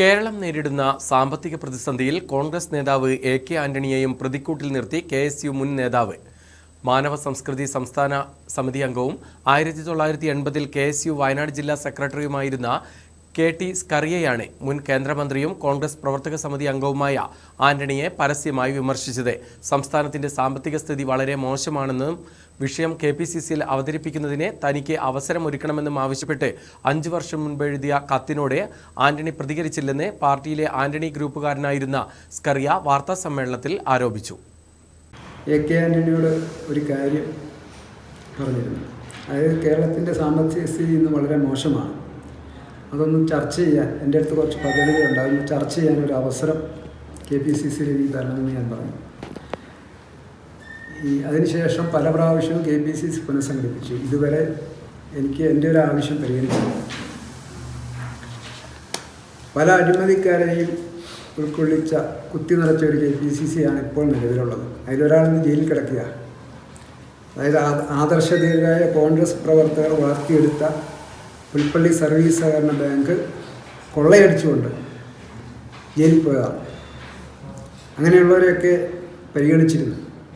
കേരളം നേരിടുന്ന സാമ്പത്തിക പ്രതിസന്ധിയിൽ കോൺഗ്രസ് നേതാവ് എ കെ ആന്റണിയെയും പ്രതിക്കൂട്ടിൽ നിർത്തി കെ എസ് യു മുൻ നേതാവ്. മാനവ സംസ്കൃതി സംസ്ഥാന സമിതി അംഗവും ആയിരത്തി തൊള്ളായിരത്തി എൺപതിൽ കെ എസ് യു വയനാട് ജില്ലാ സെക്രട്ടറിയുമായിരുന്ന കെ ടി സ്കറിയയാണ് മുൻ കേന്ദ്രമന്ത്രിയും കോൺഗ്രസ് പ്രവർത്തക സമിതി അംഗവുമായ ആന്റണിയെ പരസ്യമായി വിമർശിച്ചത്. സംസ്ഥാനത്തിന്റെ സാമ്പത്തിക സ്ഥിതി വളരെ മോശമാണെന്നും വിഷയം കെ പി സി സിയിൽ അവതരിപ്പിക്കുന്നതിന് തനിക്ക് അവസരമൊരുക്കണമെന്നും ആവശ്യപ്പെട്ട് അഞ്ചു വർഷം മുൻപ് എഴുതിയ കത്തിനോട് ആന്റണി പ്രതികരിച്ചില്ലെന്ന് പാർട്ടിയിലെ ആന്റണി ഗ്രൂപ്പുകാരനായിരുന്ന സ്കറിയ വാർത്താ സമ്മേളനത്തിൽ ആരോപിച്ചു. എ കെ ആന്റണിയോട് ഒരു കാര്യം പറഞ്ഞിരുന്നു. അതായത് കേരളത്തിന്റെ സാമ്പത്തിക സ്ഥിതി ഇന്ന് വളരെ മോശമാണ്. അതൊന്ന് ചർച്ച ചെയ്യാൻ എന്റെ അടുത്ത് കുറച്ച് പദ്ധതികളുണ്ട് അതൊന്ന് ചർച്ച ചെയ്യാൻ ഒരു അവസരം കെ പി സി സിയിൽ എനിക്ക് തരണമെന്ന് ഞാൻ പറഞ്ഞു. ഈ അതിനുശേഷം പല പ്രാവശ്യവും കെ പി സി സി പുനഃസംഘടിപ്പിച്ചു. ഇതുവരെ എനിക്ക് എന്റെ ഒരു ആവശ്യം പരിഗണിച്ചില്ല. പല അഴിമതിക്കാരെയും ഉൾക്കൊള്ളിച്ച കുത്തി നിറച്ച ഒരു കെ പി സി സി ആണ് ഇപ്പോൾ നിലവിലുള്ളത്. അതിലൊരാളിന്ന് ജയിലിൽ കിടക്കുക അതായത് ആ- കോൺഗ്രസ് പ്രവർത്തകർ വളർത്തിയെടുത്ത പുൽപ്പള്ളി സർവീസ് സഹകരണ ബാങ്ക് കൊള്ളയടിച്ചുകൊണ്ട് ജയിലിൽ പോയതാണ്. അങ്ങനെയുള്ളവരെയൊക്കെ പരിഗണിച്ചിരുന്നു.